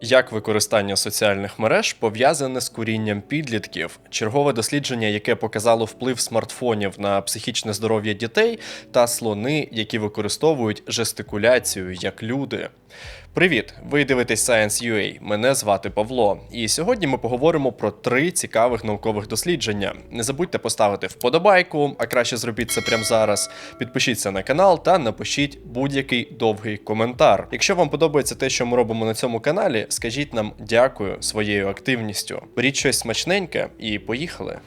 Як використання соціальних мереж пов'язане з курінням підлітків, чергове дослідження, яке показало вплив смартфонів на психічне здоров'я дітей, та слони, які використовують жестикуляцію як люди. Привіт! Ви дивитесь Science.ua. Мене звати Павло. І сьогодні ми поговоримо про три цікавих наукових дослідження. Не забудьте поставити вподобайку, а краще зробіть це прямо зараз. Підпишіться на канал та напишіть будь-який довгий коментар. Якщо вам подобається те, що ми робимо на цьому каналі, скажіть нам дякую своєю активністю. Беріть щось смачненьке і поїхали.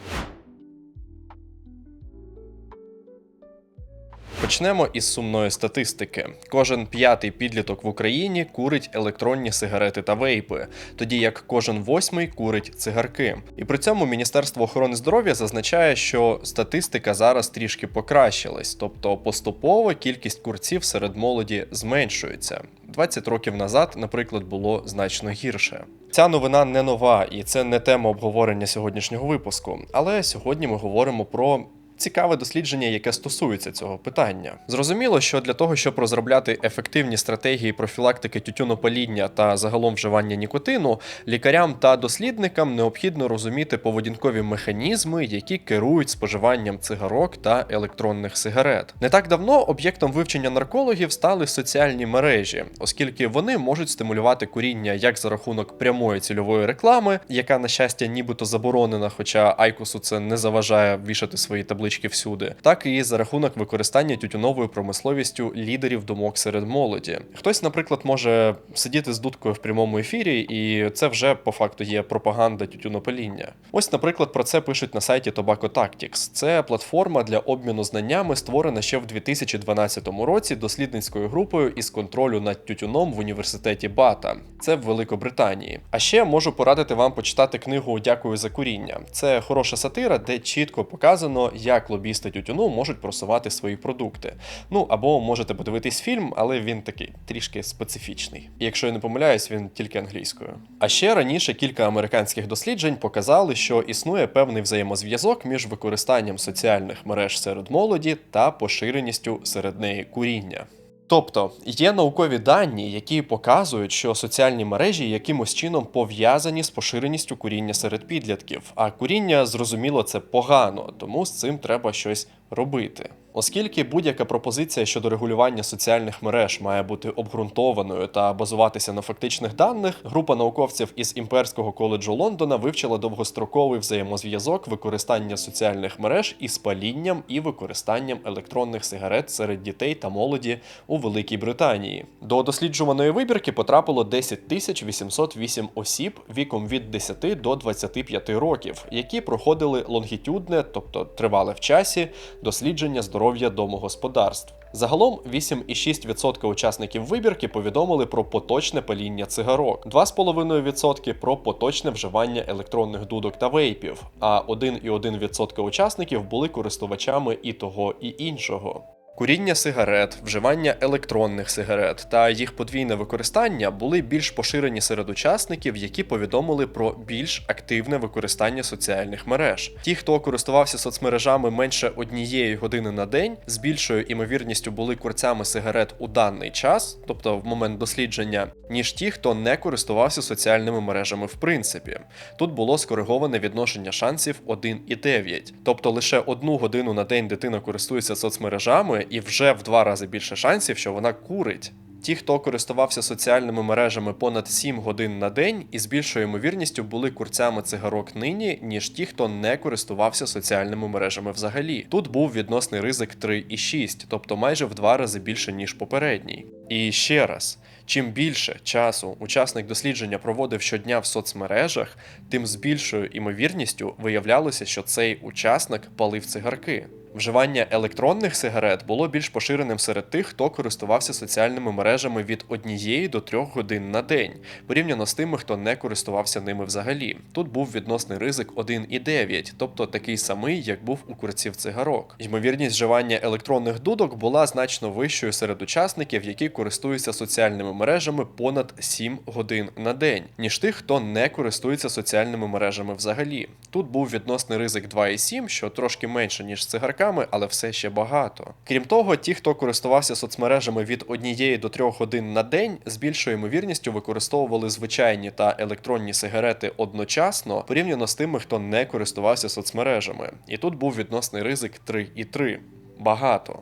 Почнемо із сумної статистики. Кожен п'ятий підліток в Україні курить електронні сигарети та вейпи, тоді як кожен восьмий курить цигарки. І при цьому Міністерство охорони здоров'я зазначає, що статистика зараз трішки покращилась, тобто поступово кількість курців серед молоді зменшується. 20 років назад, наприклад, було значно гірше. Ця новина не нова, і це не тема обговорення сьогоднішнього випуску. Але сьогодні ми говоримо про цікаве дослідження, яке стосується цього питання. Зрозуміло, що для того, щоб розробляти ефективні стратегії профілактики тютюнопаління та загалом вживання нікотину, лікарям та дослідникам необхідно розуміти поведінкові механізми, які керують споживанням цигарок та електронних сигарет. Не так давно об'єктом вивчення наркологів стали соціальні мережі, оскільки вони можуть стимулювати куріння як за рахунок прямої цільової реклами, яка на щастя нібито заборонена, хоча Айкосу це не заважає вішати свої таблички всюди, так і за рахунок використання тютюновою промисловістю лідерів думок серед молоді. Хтось, наприклад, може сидіти з дудкою в прямому ефірі, і це вже по факту є пропаганда тютюнопаління. Ось, наприклад, про це пишуть на сайті Tobacco Tactics. Це платформа для обміну знаннями, створена ще в 2012 році дослідницькою групою із контролю над тютюном в університеті Бата. Це в Великобританії. А ще можу порадити вам почитати книгу Дякую за куріння. Це хороша сатира, де чітко показано, як лобісти тютюну можуть просувати свої продукти. Ну або можете подивитись фільм, але він такий трішки специфічний. І якщо я не помиляюсь, він тільки англійською. А ще раніше кілька американських досліджень показали, що існує певний взаємозв'язок між використанням соціальних мереж серед молоді та поширеністю серед неї куріння. Тобто є наукові дані, які показують, що соціальні мережі якимось чином пов'язані з поширеністю куріння серед підлітків. А куріння, зрозуміло, це погано, тому з цим треба щось робити. Оскільки будь-яка пропозиція щодо регулювання соціальних мереж має бути обґрунтованою та базуватися на фактичних даних, група науковців із імперського коледжу Лондона вивчила довгостроковий взаємозв'язок використання соціальних мереж із палінням і використанням електронних сигарет серед дітей та молоді у Великій Британії. До досліджуваної вибірки потрапило 10 тисяч 808 осіб віком від 10 до 25 років, які проходили лонгітюдне, тобто тривале в часі, дослідження здоров'я домогосподарств. Загалом 8,6% учасників вибірки повідомили про поточне паління цигарок, 2,5% про поточне вживання електронних дудок та вейпів, а 1,1% учасників були користувачами і того, і іншого. Куріння сигарет, вживання електронних сигарет та їх подвійне використання були більш поширені серед учасників, які повідомили про більш активне використання соціальних мереж. Ті, хто користувався соцмережами менше однієї години на день, з більшою імовірністю були курцями сигарет у даний час, тобто в момент дослідження, ніж ті, хто не користувався соціальними мережами в принципі. Тут було скориговане відношення шансів 1,9. Тобто лише одну годину на день дитина користується соцмережами і вже в два рази більше шансів, що вона курить. Ті, хто користувався соціальними мережами понад 7 годин на день, із більшою ймовірністю були курцями цигарок нині, ніж ті, хто не користувався соціальними мережами взагалі. Тут був відносний ризик 3,6, тобто майже в два рази більше ніж попередній. І ще раз. Чим більше часу учасник дослідження проводив щодня в соцмережах, тим з більшою імовірністю виявлялося, що цей учасник палив цигарки. Вживання електронних сигарет було більш поширеним серед тих, хто користувався соціальними мережами від однієї до трьох годин на день, порівняно з тими, хто не користувався ними взагалі. Тут був відносний ризик 1,9, тобто такий самий, як був у курців цигарок. Ймовірність вживання електронних дудок була значно вищою серед учасників, які користуються соціальними мережами понад 7 годин на день, ніж тих, хто не користується соціальними мережами взагалі. Тут був відносний ризик 2,7, що трошки менше ніж з цигарками, але все ще багато. Крім того, ті, хто користувався соцмережами від однієї до трьох годин на день, з більшою ймовірністю використовували звичайні та електронні сигарети одночасно порівняно з тими, хто не користувався соцмережами. І тут був відносний ризик 3,3. Багато.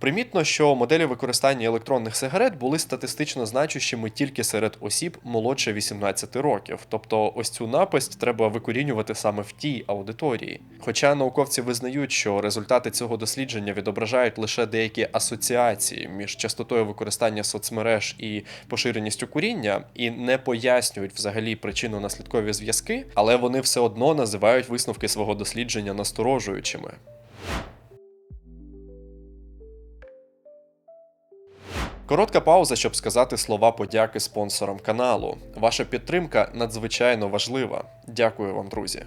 Примітно, що моделі використання електронних сигарет були статистично значущими тільки серед осіб молодше 18 років, тобто ось цю напасть треба викорінювати саме в тій аудиторії. Хоча науковці визнають, що результати цього дослідження відображають лише деякі асоціації між частотою використання соцмереж і поширеністю куріння, і не пояснюють взагалі причинно-наслідкові зв'язки, але вони все одно називають висновки свого дослідження насторожуючими. Коротка пауза, щоб сказати слова подяки спонсорам каналу. Ваша підтримка надзвичайно важлива. Дякую вам, друзі.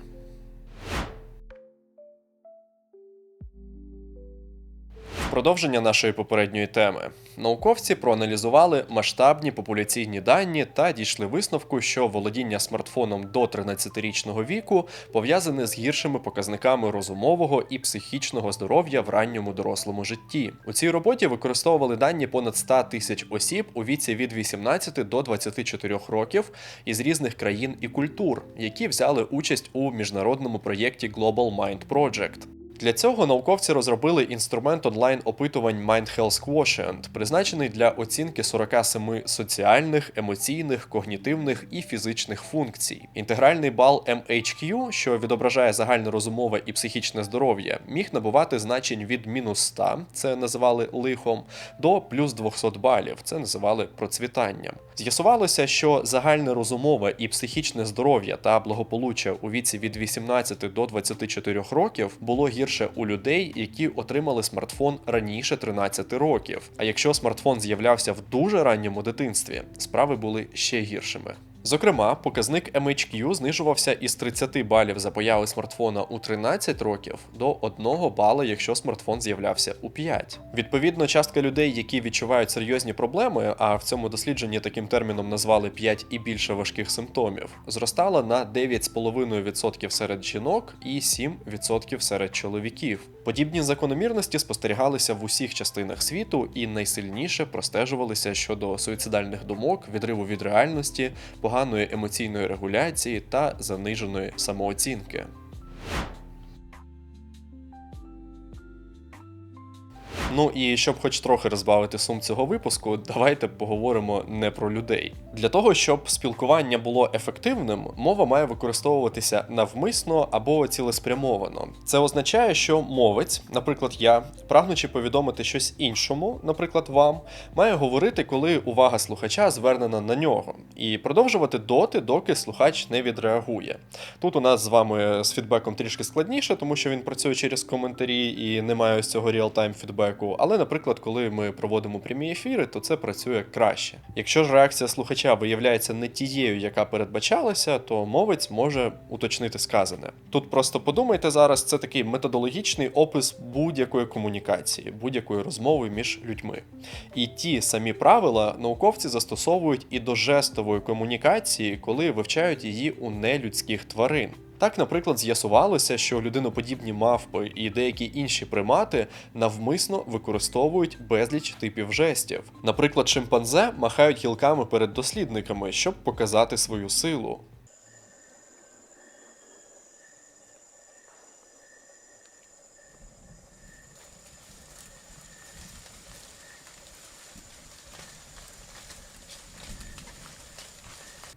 Продовження нашої попередньої теми. Науковці проаналізували масштабні популяційні дані та дійшли висновку, що володіння смартфоном до 13-річного віку пов'язане з гіршими показниками розумового і психічного здоров'я в ранньому дорослому житті. У цій роботі використовували дані понад 100 тисяч осіб у віці від 18 до 24 років із різних країн і культур, які взяли участь у міжнародному проєкті Global Mind Project. Для цього науковці розробили інструмент онлайн-опитувань Mind Health Quotient, призначений для оцінки 47 соціальних, емоційних, когнітивних і фізичних функцій. Інтегральний бал MHQ, що відображає загальнорозумове і психічне здоров'я, міг набувати значень від мінус 100, це називали лихом, до плюс 200 балів, це називали процвітанням. З'ясувалося, що загальне розумове і психічне здоров'я та благополуччя у віці від 18 до 24 років було гірше у людей, які отримали смартфон раніше 13 років. А якщо смартфон з'являвся в дуже ранньому дитинстві, справи були ще гіршими. Зокрема, показник MHQ знижувався із 30 балів за появи смартфона у 13 років до 1 бала, якщо смартфон з'являвся у 5. Відповідно, частка людей, які відчувають серйозні проблеми, а в цьому дослідженні таким терміном назвали 5 і більше важких симптомів, зростала на 9,5% серед жінок і 7% серед чоловіків. Подібні закономірності спостерігалися в усіх частинах світу і найсильніше простежувалися щодо суїцидальних думок, відриву від реальності, поганої емоційної регуляції та заниженої самооцінки. Ну і щоб хоч трохи розбавити сум цього випуску, давайте поговоримо не про людей. Для того, щоб спілкування було ефективним, мова має використовуватися навмисно або цілеспрямовано. Це означає, що мовець, наприклад, я, прагнучи повідомити щось іншому, наприклад, вам, має говорити, коли увага слухача звернена на нього, і продовжувати доти, доки слухач не відреагує. Тут у нас з вами з фідбеком трішки складніше, тому що він працює через коментарі і немає ось цього реал-тайм фідбеку. Але, наприклад, коли ми проводимо прямі ефіри, то це працює краще. Якщо ж реакція слухача виявляється не тією, яка передбачалася, то мовець може уточнити сказане. Тут просто подумайте зараз, це такий методологічний опис будь-якої комунікації, будь-якої розмови між людьми. І ті самі правила науковці застосовують і до жестової комунікації, коли вивчають її у нелюдських тварин. Так, наприклад, з'ясувалося, що людиноподібні мавпи і деякі інші примати навмисно використовують безліч типів жестів. Наприклад, шимпанзе махають гілками перед дослідниками, щоб показати свою силу.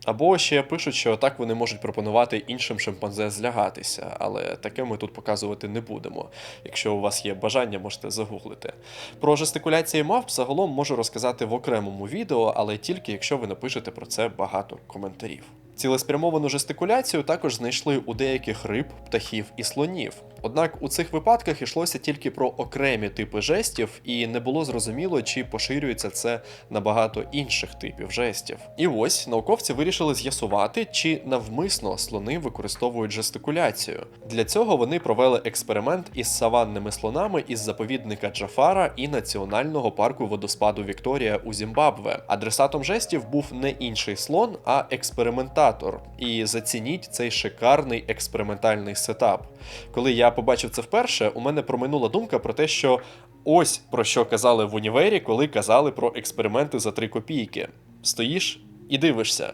Або ще пишуть, що так вони можуть пропонувати іншим шимпанзе злягатися, але таке ми тут показувати не будемо. Якщо у вас є бажання, можете загуглити. Про жестикуляції мавп загалом можу розказати в окремому відео, але тільки якщо ви напишете про це багато коментарів. Цілеспрямовану жестикуляцію також знайшли у деяких риб, птахів і слонів. Однак у цих випадках йшлося тільки про окремі типи жестів, і не було зрозуміло, чи поширюється це на багато інших типів жестів. І ось науковці вирішили з'ясувати, чи навмисно слони використовують жестикуляцію. Для цього вони провели експеримент із саванними слонами із заповідника Джафара і національного парку водоспаду Вікторія у Зімбабве. Адресатом жестів був не інший слон, а експериментальний експериментатор. І зацініть цей шикарний експериментальний сетап. Коли я побачив це вперше, у мене проминула думка про те, що ось про що казали в універі, коли казали про експерименти за 3 копійки. Стоїш і дивишся.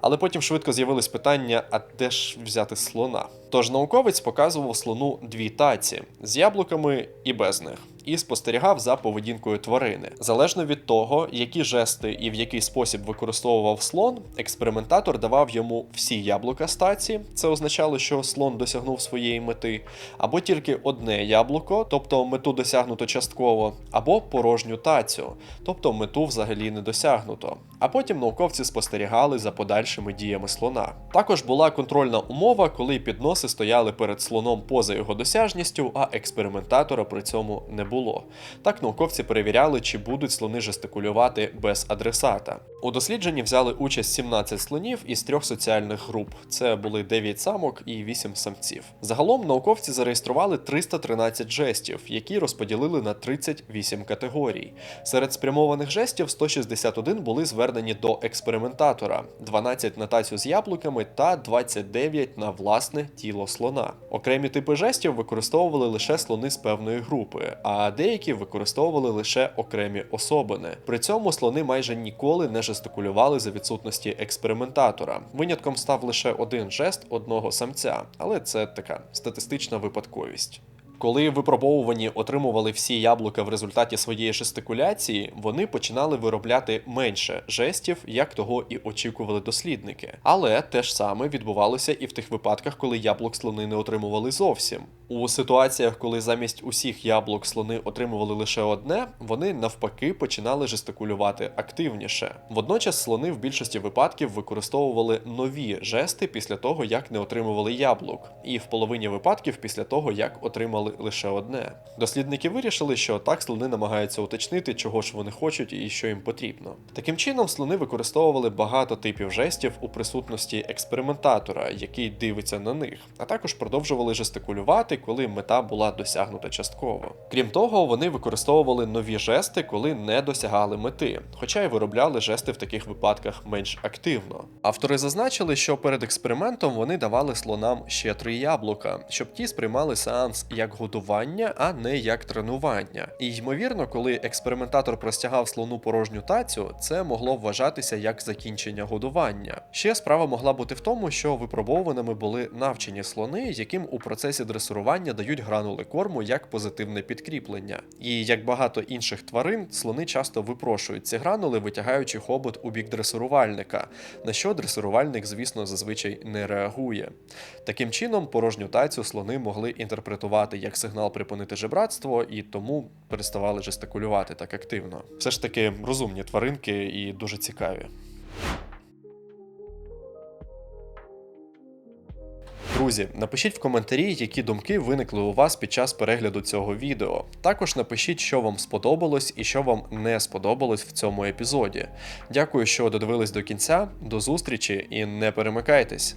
Але потім швидко з'явилось питання: а де ж взяти слона? Тож науковець показував слону дві таці з яблуками і без них. І спостерігав за поведінкою тварини. Залежно від того, які жести і в який спосіб використовував слон, експериментатор давав йому всі яблука з таці, це означало, що слон досягнув своєї мети, або тільки одне яблуко, тобто мету досягнуто частково, або порожню тацю, тобто мету взагалі не досягнуто. А потім науковці спостерігали за подальшими діями слона. Також була контрольна умова, коли підноси стояли перед слоном поза його досяжністю, а експериментатора при цьому не було. Так науковці перевіряли, чи будуть слони жестикулювати без адресата. У дослідженні взяли участь 17 слонів із трьох соціальних груп: це були 9 самок і 8 самців. Загалом науковці зареєстрували 313 жестів, які розподілили на 38 категорій. Серед спрямованих жестів 161 були звернені до експериментатора, 12 на тацю з яблуками та 29 на власне тіло слона. Окремі типи жестів використовували лише слони з певної групи, а деякі використовували лише окремі особини. При цьому слони майже ніколи не жестикулювали за відсутності експериментатора. Винятком став лише один жест одного самця, але це така статистична випадковість. Коли випробовувані отримували всі яблука в результаті своєї жестикуляції, вони починали виробляти менше жестів, як того і очікували дослідники. Але те ж саме відбувалося і в тих випадках, коли яблук слони не отримували зовсім. У ситуаціях, коли замість усіх яблук слони отримували лише одне, вони навпаки починали жестикулювати активніше. Водночас слони в більшості випадків використовували нові жести після того, як не отримували яблук, і в половині випадків після того, як отримали лише одне. Дослідники вирішили, що так слони намагаються уточнити, чого ж вони хочуть і що їм потрібно. Таким чином, слони використовували багато типів жестів у присутності експериментатора, який дивиться на них, а також продовжували жестикулювати, коли мета була досягнута частково. Крім того, вони використовували нові жести, коли не досягали мети, хоча й виробляли жести в таких випадках менш активно. Автори зазначили, що перед експериментом вони давали слонам ще три яблука, щоб ті сприймали сеанс як годування, а не як тренування. І ймовірно, коли експериментатор простягав слону порожню тацю, це могло вважатися як закінчення годування. Ще справа могла бути в тому, що випробовуваними були навчені слони, яким у процесі дресурування дають гранули корму як позитивне підкріплення. І як багато інших тварин, слони часто випрошують ці гранули, витягаючи хобот у бік дресурувальника, на що дресурувальник, звісно, зазвичай не реагує. Таким чином, порожню тацю слони могли інтерпретувати як сигнал припинити жебратство, і тому переставали жестикулювати так активно. Все ж таки розумні тваринки і дуже цікаві. Друзі, напишіть в коментарі, які думки виникли у вас під час перегляду цього відео. Також напишіть, що вам сподобалось і що вам не сподобалось в цьому епізоді. Дякую, що додивились до кінця. До зустрічі і не перемикайтесь.